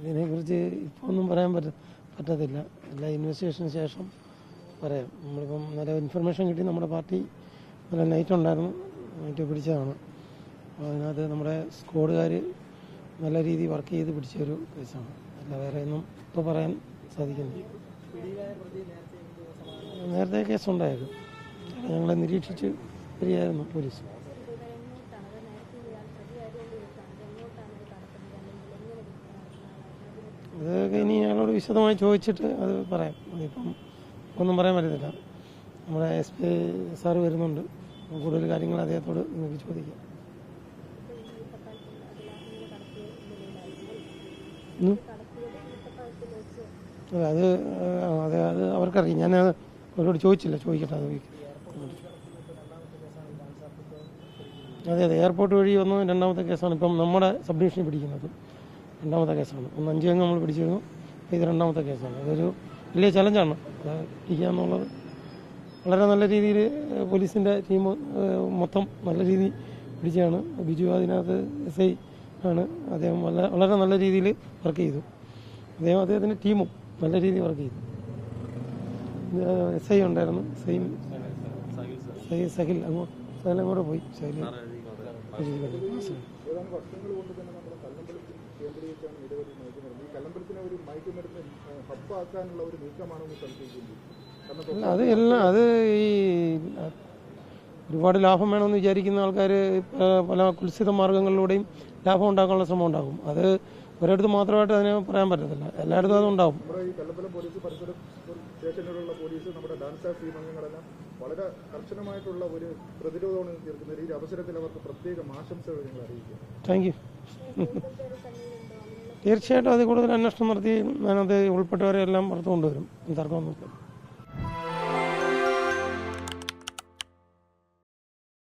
ഇതിനെക്കുറിച്ച് ഇപ്പോൾ ഒന്നും പറയാൻ പറ്റ പറ്റത്തില്ല. എല്ലാ ഇൻവെസ്റ്റിഗേഷന് ശേഷം പറയാം. നമ്മളിപ്പം നല്ല ഇൻഫർമേഷൻ കിട്ടി നമ്മുടെ പാർട്ടി. നല്ല നൈറ്റ് ഉണ്ടായിരുന്നു. നൈറ്റ് പിടിച്ചതാണ്. അപ്പോൾ അതിനകത്ത് നമ്മുടെ സ്ക്വാഡുകാർ നല്ല രീതിയിൽ വർക്ക് ചെയ്ത് പിടിച്ച ഒരു കേസാണ്. അല്ല വേറെ ഒന്നും ഇപ്പോൾ പറയാൻ സാധിക്കുന്നില്ല. നേരത്തെ കേസുണ്ടായിരുന്നു. ഞങ്ങളെ നിരീക്ഷിച്ച് വരികയായിരുന്നു പോലീസ്. അതൊക്കെ ഇനി ഞങ്ങളോട് വിശദമായി ചോദിച്ചിട്ട് അത് പറയാം. അതിപ്പം ഒന്നും പറയാൻ പറ്റത്തില്ല. നമ്മുടെ എസ് പി സാറ് വരുന്നുണ്ട്. കൂടുതൽ കാര്യങ്ങൾ അദ്ദേഹത്തോട് നിങ്ങൾക്ക് ചോദിക്കാം. അല്ല, അത് അതെ അത് അവർക്കറിയാം. ഞാൻ അവരോട് ചോദിച്ചില്ല. ചോദിക്കട്ടെ അത്. അതെ അതെ എയർപോർട്ട് വഴി വന്ന. രണ്ടാമത്തെ കേസാണ് ഇപ്പം നമ്മുടെ സബ് ഡിവിഷനിൽ പിടിക്കുന്നത്. രണ്ടാമത്തെ കേസാണ്. ഒന്ന് അഞ്ച് അംഗം നമ്മൾ പിടിച്ചിരുന്നു. ഇത് രണ്ടാമത്തെ കേസാണ്. അതൊരു വലിയ ചലഞ്ചാണ്. പിടിക്കുക എന്നുള്ളത് വളരെ നല്ല രീതിയിൽ പോലീസിന്റെ ടീം മൊത്തം നല്ല രീതിയിൽ പിടിച്ചാണ് ബിജു അതിനകത്ത് എസ് ഐ ആണ്. അദ്ദേഹം വളരെ വളരെ നല്ല രീതിയിൽ വർക്ക് ചെയ്തു. അദ്ദേഹം അദ്ദേഹത്തിന്റെ ടീമും നല്ല രീതിയിൽ വർക്ക് ചെയ്തു. എസ് ഐ ഉണ്ടായിരുന്നു. സെയിം ഐ സഹിൽ സഹിൽ അങ്ങോട്ട് സഹിൽ. അങ്ങോട്ട് പോയി സഹിൽ കേന്ദ്രീകരിച്ചാണ് നിരവധി മയക്കുമരുന്ന് ഈ കല്ലമ്പലത്തിനെ ഒരു മയക്കുമരുന്ന് ഹബ്ബാക്കാനുള്ള ഒരു നീക്കമാണെന്ന് എന്ന് സംശയിക്കുന്നത് അല്ല അത് എല്ലാം അത് ഈ ഒരുപാട് ലാഭം വേണമെന്ന് വിചാരിക്കുന്ന ആൾക്കാർ പല കുൽസിത മാർഗങ്ങളിലൂടെയും ലാഭം ഉണ്ടാക്കാനുള്ള ശ്രമം ഉണ്ടാകും. അത് ഒരിടത്ത് മാത്രമായിട്ട് അതിനെ പറയാൻ പറ്റത്തില്ല. എല്ലായിടത്തും അതുണ്ടാവും വളരെ കർശനമായിട്ടുള്ള ഒരു പ്രതിരോധമാണ് തീർക്കുന്നത്. ഈ അവസരത്തിൽ അവർക്ക് പ്രത്യേകം ആശംസകൾ ഞങ്ങൾ അറിയിക്കുക താങ്ക് യു തീർച്ചയായിട്ടും അതിൽ കൂടുതൽ അന്വേഷണം നടത്തി ഞാനത് ഉൾപ്പെട്ടവരെ എല്ലാം പുറത്തു കൊണ്ടുവരും തർക്കമൊന്നുമില്ല.